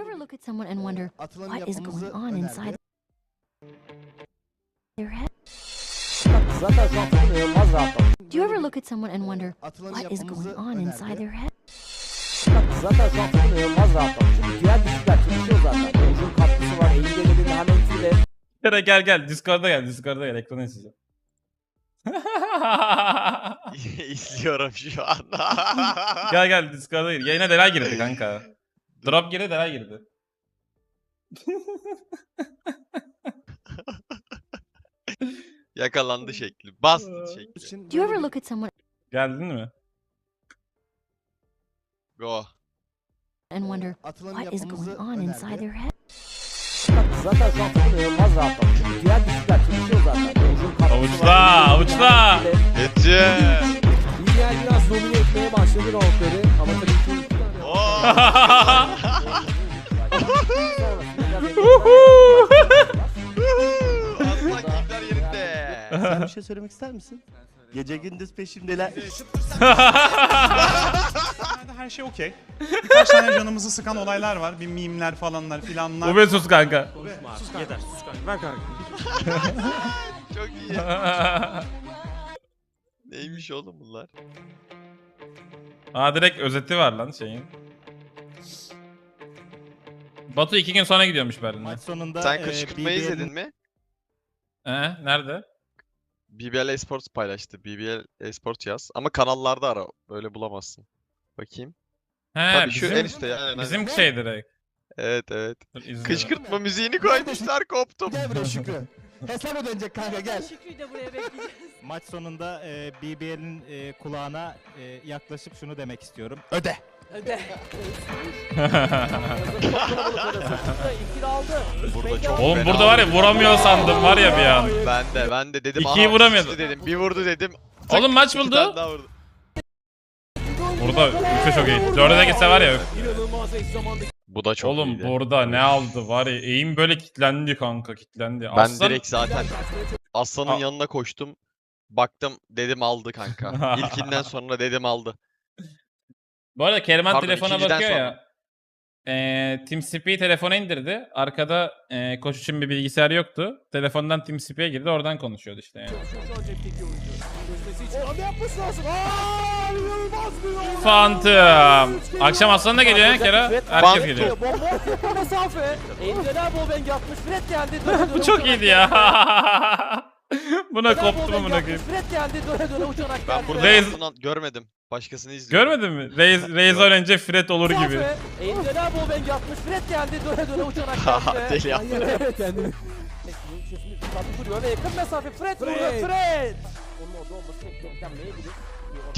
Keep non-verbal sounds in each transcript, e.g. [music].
you ever look at someone and wonder Atılanı what is going yapmamızı on önerdi. inside their head? Zaten şu an takım inanılmaz rahatlamış. Do you ever look at someone and wonder Atılanı what is yapmamızı going on inside önerdi. their head? Zaten şu an inanılmaz rahatlamış. Çünkü diğer düşükler çalışıyor zaten. Oyuncunun katkısı var. Eli geleni hem entry'de Gel gel gel Discord'a gel Discord'a gel ekranı izleyeceğim. [laughs] İzliyorum şu an. gel gel Discord'a gir. Yayına Delay girdi kanka. Drop girdi Delay girdi. Yakalandı şekli. Bastı şekli. Do you ever look at someone Geldin mi? Go. and wonder atılanı what is yapmamızı going on inside their head? zaten şu an takım inanılmaz rahatlamış. Çünkü diğer düşükler çalışıyor zaten. Oyuncunun katkısı Avuçla, var. Eli avuçla. Ece. Biraz domine etmeye başladı roundları. Ama tabii ki. Aslan keyifler yerinde. Sen bir şey söylemek ister misin? Gece gündüz peşimdeler. [laughs] Her şey okey. Birkaç tane canımızı sıkan olaylar var. Bir mimler falanlar filanlar. Bu be sus kanka. Sus kanka. Yeter sus kanka. Ver kanka. [laughs] Çok iyi. Neymiş oğlum bunlar? Aa direkt özeti var lan şeyin. Batu iki gün sonra gidiyormuş Berlin'e. Maç sonunda Sen e, kışkırtmayı BBL'in izledin mi? Ee, nerede? BBL Esports paylaştı. BBL Esports yaz. Ama kanallarda ara. Öyle bulamazsın. Bakayım. He, Tabii şu bizim, en üstte yani. bizim şey direkt. Evet evet. Dur. Kışkırtma müziğini koymuşlar koptum. Gel buraya Şükrü. [laughs] Hesaba dönecek kanka gel. Şükrü'yü de buraya bekleyeceğiz. Maç sonunda e, BBL'in e, kulağına e, yaklaşıp şunu demek istiyorum. Öde. Öde. Burada çok Oğlum fena burada var ya oldu. vuramıyor sandım var ya bir an. Ben de ben de dedim. İkiyi aha, vuramıyordu. sıçtı dedim. Bir vurdu dedim. Oğlum maç iki buldu. tane daha vurdu. Burada üçü çok iyi. Dörde de gitse var ya. öf. İnanılmaz eş zamanda Bu da çok Oğlum iyiydi. burada ne aldı var ya. Eğim böyle kitlendi kanka kitlendi. Ben Aslan direkt zaten Aslan'ın Aa. yanına koştum. Baktım dedim aldı kanka. [laughs] İlkinden sonra dedim aldı. Bu arada Kerman Pardon, telefona ikinciden bakıyor sonra. ya. Eee TeamSpeak'i telefona indirdi. Arkada eee koç için bir bilgisayar yoktu. Telefondan TeamSpeak'e girdi oradan konuşuyordu işte yani. Phantom. Akşam Aslan da geliyor ya Kera. Herkes geliyor. [laughs] Bu çok iyiydi ya. [laughs] [laughs] Buna koptum amına koyayım. Fred geldi. Döne döne uçarak Ben geldi. burada Reis- görmedim. Başkasını izliyorum. Görmedin mi? Reis, [laughs] Reis önce Fred olur gibi. Mesafe. Ender Bowbang yapmış. Fred geldi. Döne döne uçarak Haha, [laughs] geldi. Deli yaptı. Evet kendini. Şefini tutatlı duruyor ve yakın mesafe Fred vuruyor Fred. Onun orada olması pek beklenmeyebilir.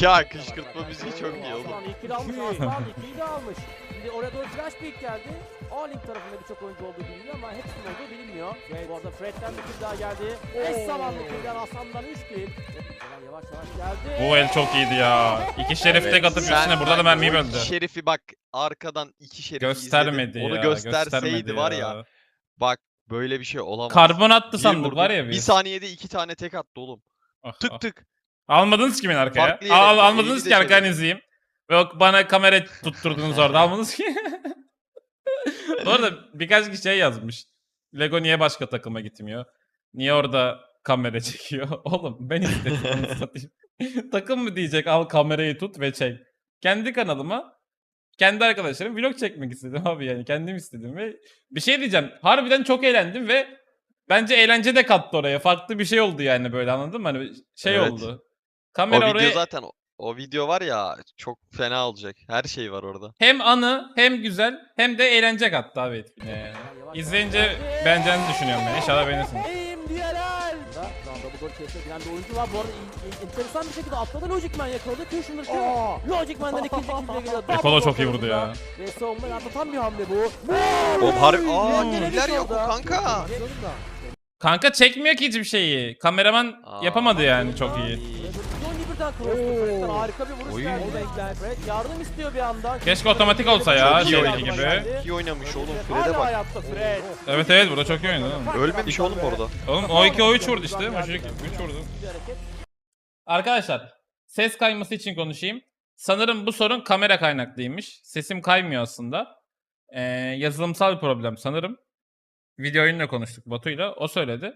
Ya kışkırtma müziği çok iyi oğlum. Aslan ikili almış Aslan ikili de almış. Şimdi oraya doğru flash pick geldi. A-Link tarafında birçok oyuncu olduğu biliniyor ama hepsinin olduğu bilinmiyor. Bu arada Fred'den bir kill daha geldi. Eş zamanlı kill'den Aslan'dan 3 kill. Yavaş yavaş geldi. Bu el çok iyiydi ya. İki şerif tek atıp Sen üstüne burada da mermiyi böldü. Şerifi bak arkadan iki şerifi Göstermedi izledim. ya. Onu gösterseydi göstermedi var ya. Bak böyle bir şey olamaz. Karbon attı Bir sandık vurdu, var ya Bir biz. saniyede iki tane tek attı oğlum. Ah, ah. Tık tık. Almadınız kimin arkaya? Farklı yere Al, gitti, almadınız iyi ki de arkadan çevirdi. izleyeyim. O- bana kamera tutturdunuz orada almadınız ki. Bu arada birkaç kişi şey yazmış. Lego niye başka takıma gitmiyor? Niye orada kamera çekiyor? [laughs] Oğlum ben istedim onu satayım. [laughs] Takım mı diyecek al kamerayı tut ve çek. Kendi kanalıma kendi arkadaşlarım vlog çekmek istedim abi yani kendim istedim ve bir şey diyeceğim. Harbiden çok eğlendim ve bence eğlence de kattı oraya. Farklı bir şey oldu yani böyle anladın mı? Hani şey Evet. oldu. O Kamera video oraya zaten o, o video var ya çok fena olacak. Her şey var orada. hem anı hem güzel hem de eğlence kattı abi etkine yani. İzleyince beğeneceğinizi düşünüyorum ben. İnşallah beğenirsiniz. Eğim diyeler. Golü kesmeye giren bir oyuncu var. Bu arada in- in- enteresan bir şekilde atladı Logic Man yakaladı. Kushner Q. Logic Man'dan ikinci kill geliyor. [laughs] Ekolo çok iyi vurdu ya. Ve savunmayı atlatan bir hamle bu. O harbi aa Aa, neler yok o kanka. Kanka çekmiyor ki hiçbir şeyi. Kameraman Aa. yapamadı yani çok iyi. Cross'tu Fred'den harika bir vuruş Oy. geldi. Fred yardım istiyor bir anda. Keşke otomatik olsa ya Çok iyi oynamış. gibi. İyi oynamış oğlum Hala Fred'e bak. hayatta Fred. Evet evet burada çok iyi oynadı. oğlum. Ölmemiş oğlum orada. Oğlum o 2 o 3 vurdu işte. Çocuk 3 vurdu. Bir hareket. Arkadaşlar ses kayması için konuşayım. Sanırım bu sorun kamera kaynaklıymış. Sesim kaymıyor aslında. Ee, yazılımsal bir problem sanırım. Video oyunla konuştuk Batu'yla. O söyledi.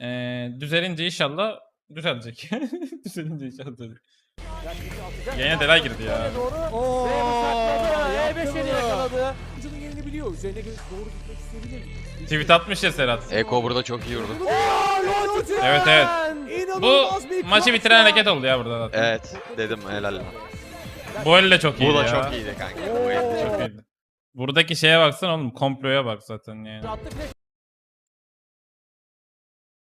Ee, düzelince inşallah düzelecek. [laughs] düzelince inşallah düzelecek. Yayına delay girdi ya. Doğru. Ve bıçakladı. E5'i yakaladı. Oyuncunun yerini biliyor. Üzerine doğru gitmek isteyebilir. Tweet atmış ya Serhat. Eko burada çok iyi vurdu. Evet evet. Bu maçı bitiren hareket oldu ya burada zaten. Evet dedim helal. Bu elle çok iyiydi Bu da ya. çok iyiydi kanka. Bu elde çok iyiydi. Buradaki şeye baksana oğlum komploya bak zaten yani.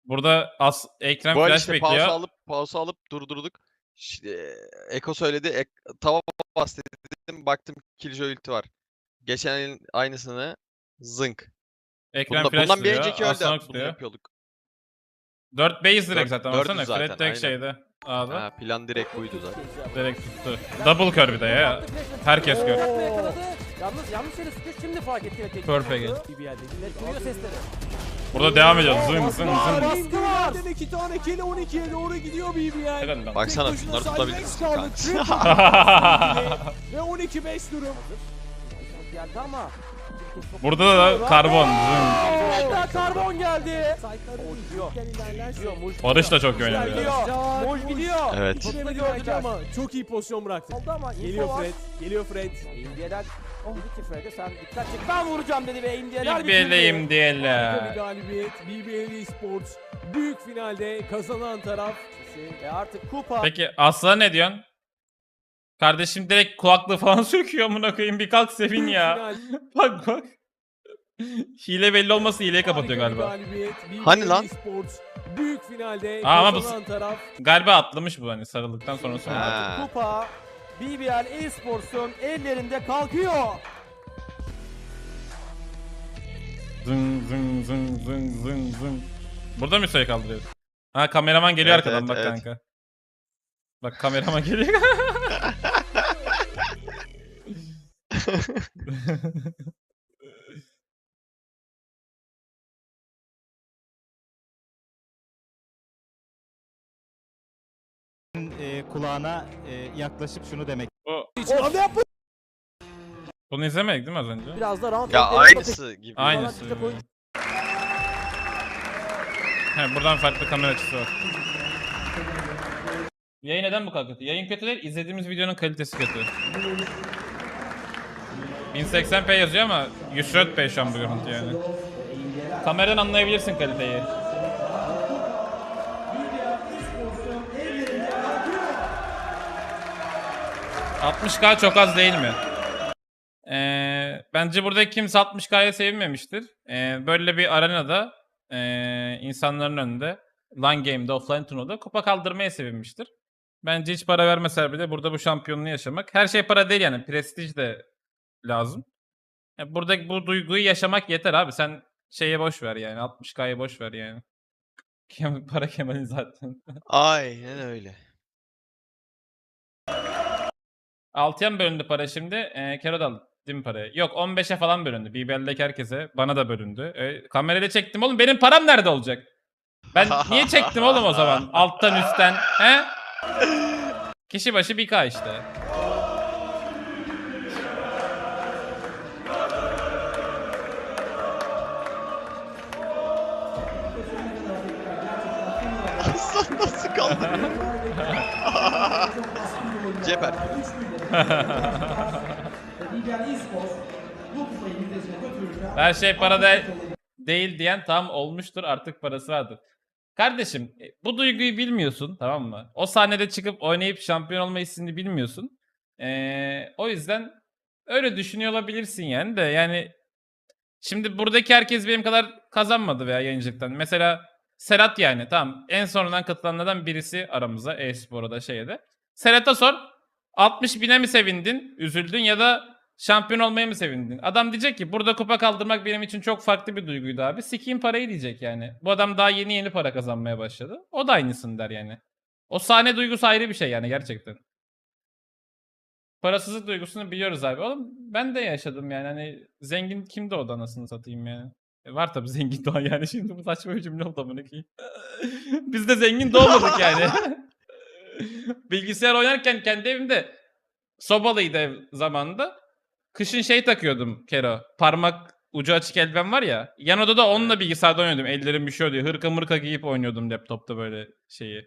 Burada as ekran Bu arada flash işte bekliyor. pause alıp pause alıp durdurduk. İşte, Eko söyledi. Ek, tava bas dedim. Baktım Killjoy ulti var. Geçen elin aynısını zınk. Ekran Bunda, flash bundan bir önceki. Aslan Bunu yapıyorduk. 4 base direkt Dört- zaten dördüz baksana. zaten, Fred tek aynen. şeyde. A'da. Ha, plan direkt buydu zaten. Direkt tuttu. Double kör bir de ya. Herkes gör. Yakaladı, yakaladı. Yalnız yanlış yere. Şimdi fark etti. Perfect. oldu. BBL'de Net duyuyor sesleri. Burada devam ediyoruz. Zın zın zın. Baskı var. İki tane kill 12'ye doğru gidiyor BBL. Helal lan. Baksana Tek şunları başına tutabilir Cybex misin kaldı. kanka? Triple [laughs] Ve 12-5 durum. Geldi ama. Burada da karbon. Zın. Burada karbon geldi. Gidiyor. Barış da çok iyi oynadı. ya. gidiyor. Evet. Ama çok iyi pozisyon bıraktı. Aldı ama info Geliyor var. Fred. Geliyor Fred. İndiyeler dedi ki Fred'e sen dikkat çek ben vuracağım dedi ve İndiyeler Bir beleyim Harika bir diyeler. galibiyet. BBL Esports büyük finalde kazanan taraf. Ve artık kupa Peki Aslan ne diyorsun? Kardeşim direkt kulaklığı falan [laughs] söküyor amına koyayım bir kalk sevin Büyük ya. final, [laughs] bak bak. Hile belli olması hileyi kapatıyor harika bir galiba. galibiyet. BBL Hani lan? Esports büyük finalde Aa, ama bu- kazanan taraf. Galiba atlamış bu hani sarıldıktan sonra sonra. Ha. kupa BBL Esports'un ellerinde kalkıyor. Zın zın zın zın zın zın. Burada mı sayı kaldırıyor? Ha kameraman geliyor Evet, arkadan evet, bak evet. kanka. Bak kameraman geliyor. [laughs] [laughs] e, kulağına e, yaklaşıp şunu demek Bu, Hiç bunu izlemedik değil mi az önce? Biraz da round Ya aynısı gibi. Aynısı. Oyun- He, buradan farklı kamera açısı var. Yayın neden bu kadar kötü? Yayın kötü değil, izlediğimiz videonun kalitesi kötü. 1080p yazıyor ama 104p şu an bu görüntü yani. Kameradan anlayabilirsin kaliteyi. ...60k çok az değil mi? Ee, bence burada kimse 60k'ya sevinmemiştir. Ee, böyle bir arenada ee, insanların önünde LAN game'de, offline turnuvada kupa kaldırmaya sevinmiştir. Bence hiç para vermeseler bile burada bu şampiyonluğu yaşamak. Her şey para değil yani. Prestij de lazım. Ya burada bu duyguyu yaşamak yeter abi. Sen şeye boş ver yani. 60k'ya boş ver yani. [laughs] Para Kemal'in zaten. Aynen öyle. 6'ya mı bölündü para şimdi? Ee, Kerodal değil mi parayı? Yok 15'e falan bölündü. BBL'deki herkese. Bana da bölündü. E, kamerayla çektim oğlum. Benim param nerede olacak? Ben [laughs] niye çektim oğlum o zaman? Alttan üstten. He? Kişi başı 1K işte. Aslan nasıl kaldırıyor? [laughs] Ceper. Her şey para de- değil diyen tam olmuştur artık parası vardır. Kardeşim e, bu duyguyu bilmiyorsun tamam mı? O sahnede çıkıp oynayıp şampiyon olma hissini bilmiyorsun. Ee, o yüzden öyle düşünüyor olabilirsin yani de yani şimdi buradaki herkes benim kadar kazanmadı veya yayıncılıktan. Mesela Serhat yani tamam en sonradan katılanlardan birisi aramıza e-spora da şeye. Serhat'a sor 60 bine mi sevindin, üzüldün ya da şampiyon olmaya mı sevindin? Adam diyecek ki burada kupa kaldırmak benim için çok farklı bir duyguydu abi. Sikiyim parayı diyecek yani. Bu adam daha yeni yeni para kazanmaya başladı. O da aynısını der yani. O sahne duygusu ayrı bir şey yani gerçekten. Parasızlık duygusunu biliyoruz abi. Oğlum ben de yaşadım yani. Hani zengin kimdi o da anasını satayım yani. E, var tabii zengin [laughs] doğan yani. Şimdi bu saçma bir cümle oldu amına koyayım. [laughs] Biz de zengin doğmadık yani. [laughs] [laughs] Bilgisayar oynarken kendi evimde sobalıydı ev zamanında. kışın şey takıyordum Kero. Parmak ucu açık eldiven var ya. Yan odada onunla bilgisayarda oynuyordum. Ellerim üşüyor diye. Hırka mırka giyip oynuyordum laptopta böyle şeyi.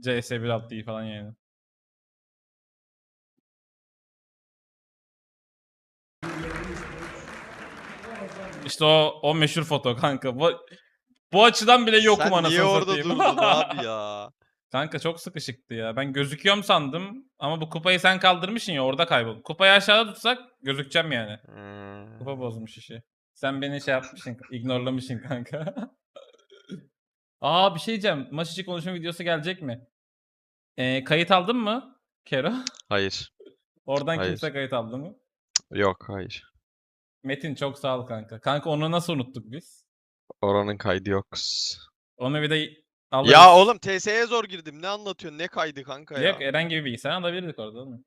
CS 1.6'yı falan yani. İşte o o meşhur foto kanka. Bu, bu açıdan bile yokum Sen anasını niye orada satayım. durdun abi ya? [laughs] Kanka çok sıkışıktı ya. Ben gözüküyorum sandım ama bu kupayı sen kaldırmışsın ya orada kaybol. Kupayı aşağıda tutsak gözükeceğim yani. Hmm. Kupa bozmuş işi. Sen beni şey yapmışsın, [laughs] ignorlamışsın kanka. [laughs] Aa bir şey diyeceğim. Maç içi konuşma videosu gelecek mi? Ee, kayıt aldın mı Kero? [laughs] Hayır. Oradan Hayır. kimse kayıt aldı mı? Yok hayır. Metin çok sağ ol kanka. Kanka onu nasıl unuttuk biz? Oranın kaydı yok. Onu bir de alırız. Ya oğlum TS'ye zor girdim. Ne anlatıyorsun? Ne kaydı kanka ya? Yok herhangi bir bilgisayar alabilirdik orada değil mi?